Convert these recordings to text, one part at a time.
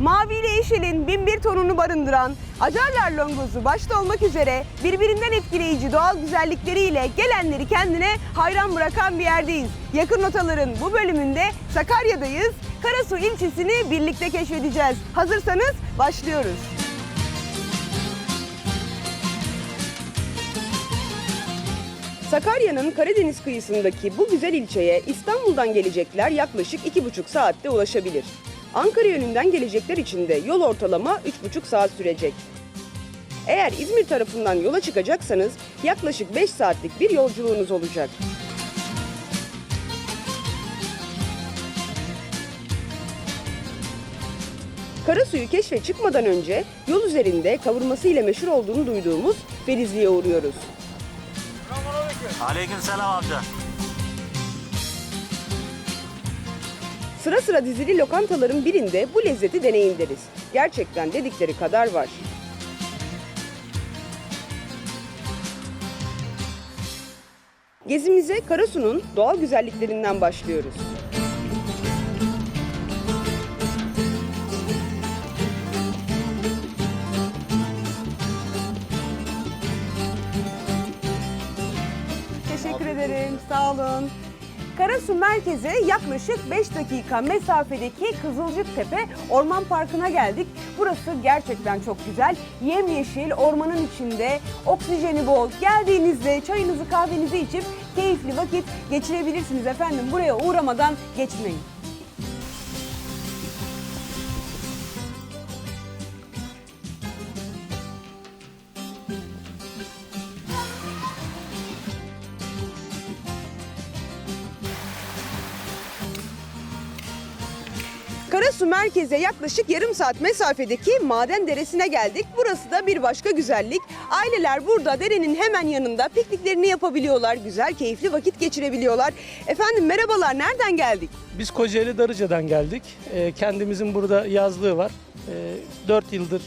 Mavi ile yeşilin bin bir tonunu barındıran Acarlar Longozu başta olmak üzere birbirinden etkileyici doğal güzellikleriyle gelenleri kendine hayran bırakan bir yerdeyiz. Yakın notaların bu bölümünde Sakarya'dayız. Karasu ilçesini birlikte keşfedeceğiz. Hazırsanız başlıyoruz. Sakarya'nın Karadeniz kıyısındaki bu güzel ilçeye İstanbul'dan gelecekler yaklaşık iki buçuk saatte ulaşabilir. Ankara yönünden gelecekler için de yol ortalama üç buçuk saat sürecek. Eğer İzmir tarafından yola çıkacaksanız yaklaşık 5 saatlik bir yolculuğunuz olacak. Karasu'yu keşfe çıkmadan önce yol üzerinde kavurması ile meşhur olduğunu duyduğumuz Filizli'ye uğruyoruz. Aleyküm selam amca. Sıra sıra dizili lokantaların birinde bu lezzeti deneyin deriz. Gerçekten dedikleri kadar var. Gezimize Karasu'nun doğal güzelliklerinden başlıyoruz. Karasu merkeze yaklaşık 5 dakika mesafedeki Kızılcıktepe Orman Parkı'na geldik. Burası gerçekten çok güzel. Yemyeşil, ormanın içinde, oksijeni bol. Geldiğinizde çayınızı kahvenizi içip keyifli vakit geçirebilirsiniz efendim. Buraya uğramadan geçmeyin. Karasu merkeze yaklaşık yarım saat mesafedeki Maden Deresi'ne geldik. Burası da bir başka güzellik. Aileler burada derenin hemen yanında pikniklerini yapabiliyorlar. Güzel, keyifli vakit geçirebiliyorlar. Efendim merhabalar, nereden geldik? Biz Kocaeli Darıca'dan geldik. Ee, kendimizin burada yazlığı var. Ee, 4 yıldır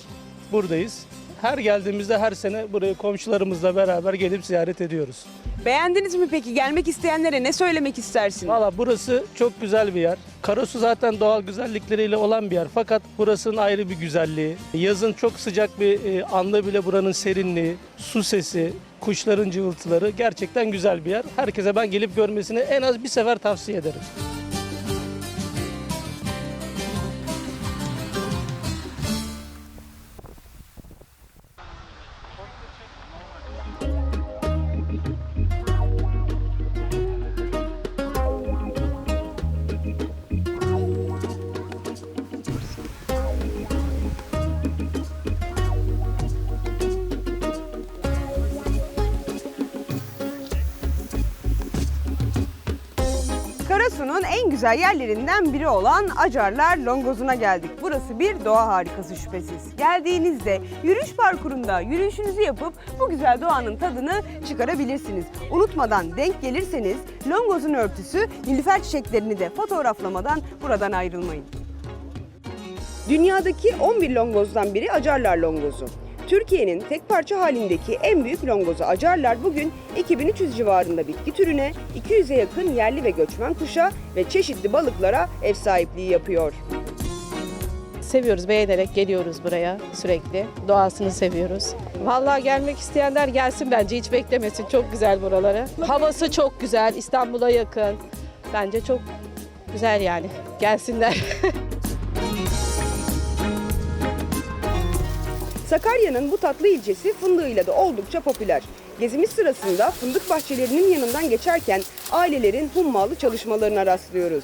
buradayız. Her geldiğimizde her sene burayı komşularımızla beraber gelip ziyaret ediyoruz. Beğendiniz mi peki? Gelmek isteyenlere ne söylemek istersin? Valla burası çok güzel bir yer. Karasu zaten doğal güzellikleriyle olan bir yer. Fakat burasının ayrı bir güzelliği. Yazın çok sıcak bir e, anda bile buranın serinliği, su sesi, kuşların cıvıltıları gerçekten güzel bir yer. Herkese ben gelip görmesini en az bir sefer tavsiye ederim. Karasu'nun en güzel yerlerinden biri olan Acarlar Longozu'na geldik. Burası bir doğa harikası şüphesiz. Geldiğinizde yürüyüş parkurunda yürüyüşünüzü yapıp bu güzel doğanın tadını çıkarabilirsiniz. Unutmadan denk gelirseniz Longoz'un örtüsü nilüfer çiçeklerini de fotoğraflamadan buradan ayrılmayın. Dünyadaki 11 longozdan biri Acarlar longozu. Türkiye'nin tek parça halindeki en büyük longozu Acarlar bugün 2300 civarında bitki türüne, 200'e yakın yerli ve göçmen kuşa ve çeşitli balıklara ev sahipliği yapıyor. Seviyoruz, beğenerek geliyoruz buraya sürekli. Doğasını seviyoruz. Vallahi gelmek isteyenler gelsin bence hiç beklemesin. Çok güzel buraları. Havası çok güzel, İstanbul'a yakın. Bence çok güzel yani. Gelsinler. Sakarya'nın bu tatlı ilçesi fındığıyla da oldukça popüler. Gezimiz sırasında fındık bahçelerinin yanından geçerken ailelerin hummalı çalışmalarına rastlıyoruz.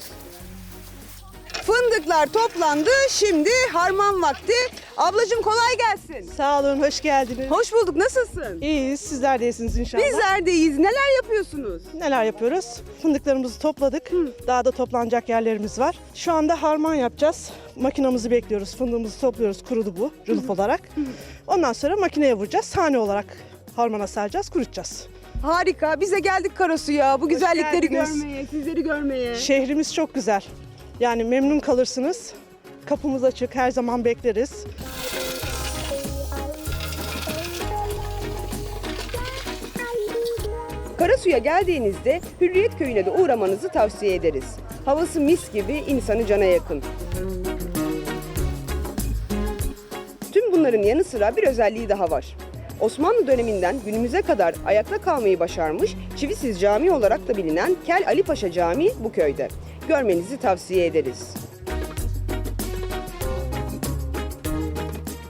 Fındıklar toplandı. Şimdi harman vakti. Ablacığım kolay gelsin. Sağ olun, hoş geldiniz. Hoş bulduk. Nasılsın? İyiyiz, sizler de iyisiniz inşallah. Bizler de iyiyiz. Neler yapıyorsunuz? Neler yapıyoruz? Fındıklarımızı topladık. Daha da toplanacak yerlerimiz var. Şu anda harman yapacağız. Makinamızı bekliyoruz. Fındığımızı topluyoruz. Kurudu bu, rılıf olarak. Ondan sonra makineye vuracağız. Sahne olarak harmana saracağız, kurutacağız. Harika. Bize geldik Karasu'ya. Bu güzellikleri geldiniz. görmeye, sizleri görmeye. Şehrimiz çok güzel. Yani memnun kalırsınız. Kapımız açık, her zaman bekleriz. Karasu'ya geldiğinizde Hürriyet Köyü'ne de uğramanızı tavsiye ederiz. Havası mis gibi, insanı cana yakın. bunların yanı sıra bir özelliği daha var. Osmanlı döneminden günümüze kadar ayakta kalmayı başarmış Çivisiz Cami olarak da bilinen Kel Ali Paşa Camii bu köyde. Görmenizi tavsiye ederiz.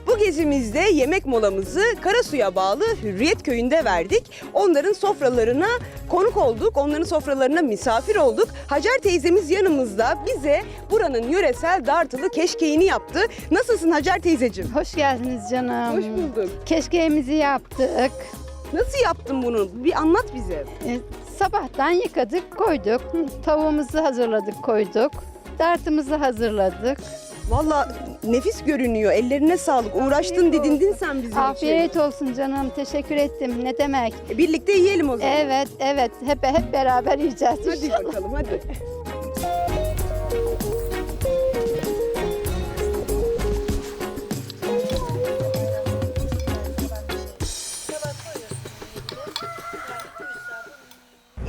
Bu gezimizde yemek molamızı Karasu'ya bağlı Hürriyet Köyü'nde verdik. Onların sofralarına konuk olduk, onların sofralarına misafir olduk. Hacer teyzemiz yanımızda bize buranın yöresel dartılı keşkeğini yaptı. Nasılsın Hacer teyzeciğim? Hoş geldiniz canım. Hoş bulduk. Keşkeğimizi yaptık. Nasıl yaptın bunu? Bir anlat bize. E, sabahtan yıkadık, koyduk. Tavuğumuzu hazırladık, koyduk. Dartımızı hazırladık. Valla nefis görünüyor. Ellerine sağlık. Uğraştın, Afiyet didindin sen bizim Afiyet olsun canım. Teşekkür ettim. Ne demek? için. Birlikte yiyelim o zaman. Evet, evet. Hep hep beraber yiyeceğiz Hadi inşallah. bakalım hadi.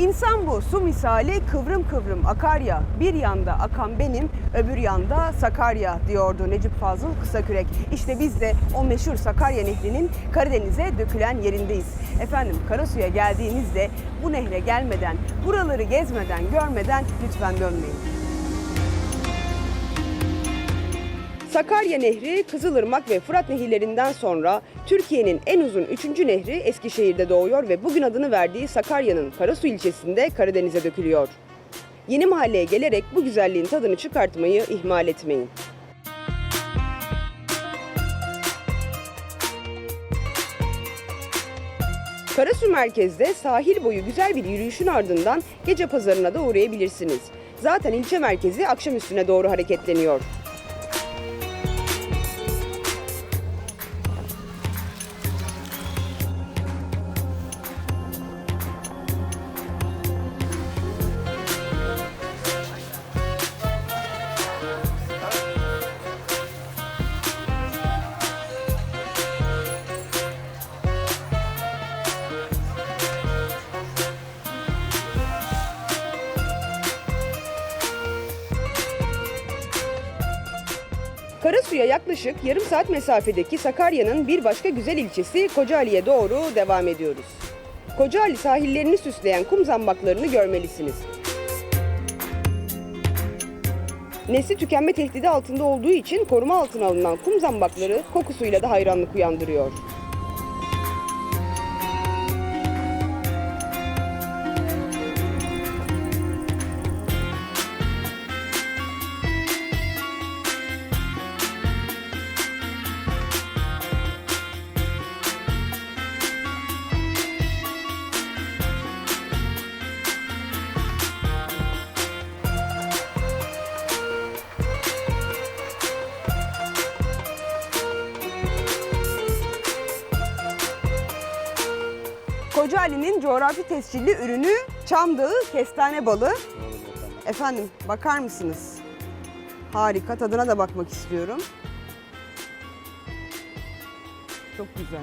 İnsan bu su misali kıvrım kıvrım akar ya bir yanda akan benim öbür yanda Sakarya diyordu Necip Fazıl Kısakürek. İşte biz de o meşhur Sakarya Nehri'nin Karadeniz'e dökülen yerindeyiz. Efendim Karasu'ya geldiğinizde bu nehre gelmeden, buraları gezmeden, görmeden lütfen dönmeyin. Sakarya Nehri, Kızılırmak ve Fırat nehirlerinden sonra Türkiye'nin en uzun üçüncü nehri Eskişehir'de doğuyor ve bugün adını verdiği Sakarya'nın Karasu ilçesinde Karadeniz'e dökülüyor. Yeni mahalleye gelerek bu güzelliğin tadını çıkartmayı ihmal etmeyin. Karasu merkezde sahil boyu güzel bir yürüyüşün ardından gece pazarına da uğrayabilirsiniz. Zaten ilçe merkezi akşam üstüne doğru hareketleniyor. Karasu'ya yaklaşık yarım saat mesafedeki Sakarya'nın bir başka güzel ilçesi Kocaeli'ye doğru devam ediyoruz. Kocaeli sahillerini süsleyen kum zambaklarını görmelisiniz. Nesli tükenme tehdidi altında olduğu için koruma altına alınan kum zambakları kokusuyla da hayranlık uyandırıyor. Kocaeli'nin coğrafi tescilli ürünü çam dağı kestane balı. Efendim bakar mısınız? Harika tadına da bakmak istiyorum. Çok güzel.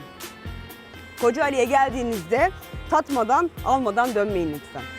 Kocaeli'ye geldiğinizde tatmadan almadan dönmeyin lütfen.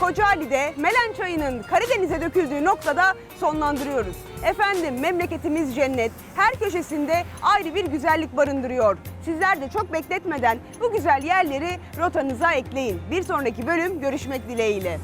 Kocaeli'de Melen Çayı'nın Karadeniz'e döküldüğü noktada sonlandırıyoruz. Efendim memleketimiz cennet. Her köşesinde ayrı bir güzellik barındırıyor. Sizler de çok bekletmeden bu güzel yerleri rotanıza ekleyin. Bir sonraki bölüm görüşmek dileğiyle.